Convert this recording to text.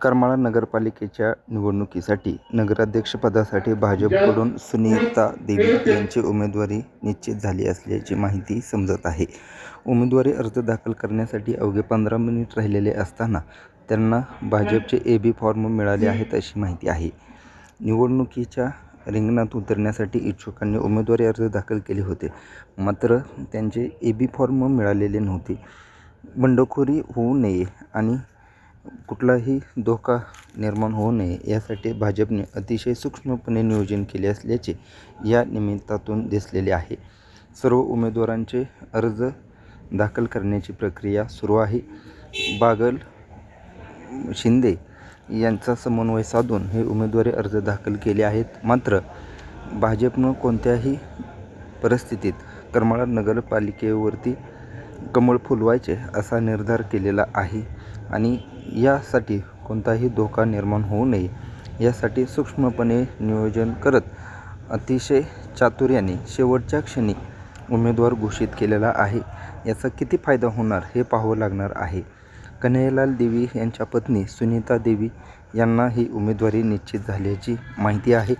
करमाळा नगरपालिकेच्या निवडणुकीसाठी नगराध्यक्षपदासाठी भाजपकडून सुनीता देवी यांची उमेदवारी निश्चित झाली असल्याची माहिती समजत आहे. उमेदवारी अर्ज दाखल करण्यासाठी अवघे पंधरा मिनिट राहिलेले असताना त्यांना भाजपचे ए बी फॉर्म मिळाले आहेत अशी माहिती आहे. निवडणुकीच्या रिंगणात उतरण्यासाठी इच्छुकांनी उमेदवारी अर्ज दाखल केले होते. मात्र त्यांचे ए बी फॉर्म मिळालेले नव्हते. बंडखोरी होऊ नये आणि कुठलाही धोका निर्माण होऊ नये यासाठी भाजपने अतिशय सूक्ष्मपणे नियोजन केले असल्याचे या निमित्तातून दिसलेले आहे. सर्व उमेदवारांचे अर्ज दाखल करण्याची प्रक्रिया सुरू आहे. बागल शिंदे यांचा समन्वय साधून हे उमेदवारी अर्ज दाखल केले आहेत. मात्र भाजपनं कोणत्याही परिस्थितीत करमाळा नगरपालिकेवरती कमळ फुलवायचे असा निर्धार केलेला आहे आणि यासाठी कोणताही धोका निर्माण होऊ नये यासाठी सूक्ष्मपणे नियोजन करत अतिशय चातुर्याने शेवटच्या क्षणी उमेदवार घोषित केलेला आहे. याचा किती फायदा होणार हे पाहावं लागणार आहे. कन्हैयालाल देवी यांच्या पत्नी सुनीता देवी यांना ही उमेदवारी निश्चित झाल्याची माहिती आहे.